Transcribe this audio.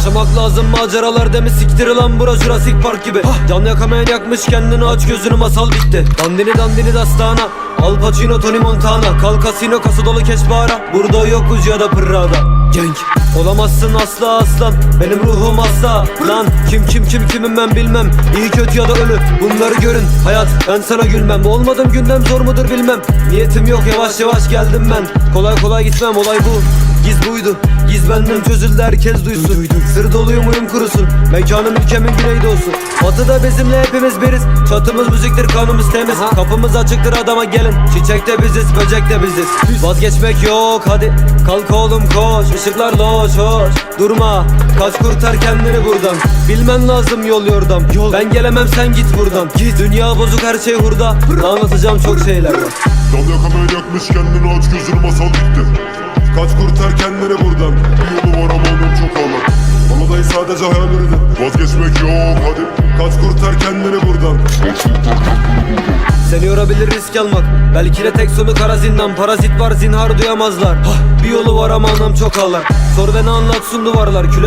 Yaşamak lazım maceralar demi siktir lan bura Jurassic Park gibi. Can yakamayan yakmış kendini aç gözünü masal bitti. Dandini dandini dastana. Al Pacino Tony Montana. Kal kasino kasa dolu keşbara Burada yokuz ya da pırrada Genk. Olamazsın asla aslan. Benim ruhum hasta Lan kim kim kim kimim ben bilmem. İyi kötü ya da ölü Bunları görün. Hayat ben sana gülmem. Olmadım gündem zor mudur bilmem. Niyetim yok yavaş yavaş geldim ben. Kolay kolay gitmem olay bu. Giz buydu Giz benden çözüldü herkes duysun. Sır doluyum uyum kurusun? Mekanım ülkemin güneydoğusu Batıda bizimle hepimiz biriz. Çatımız müziktir kanımız temiz. Kapımız açıktır adama gelin. Çiçekte biziz böcek de biziz. Vazgeçmek yok hadi. Kalk oğlum koş. Işıklar loş hoş. Durma. Kaç kurtar kendini buradan. Bilmen lazım yol yordam. Ben gelemem sen git buradan. Git. Dünya bozuk her şey hurda. Anlatacağım çok şeyler. Var Dal yakamaya yakmış kendini aç gözünü masal Sadece hayallerdi Vazgeçmek yok hadi. Kaç kurtar kendini buradan. Seni yorabilir risk almak. Belki de tek sonu kara zindan. Parazit var zinhar duyamazlar. Hah, Bir yolu var ama anam çok ağlar. Sor beni anlatsın duvarlar. Küle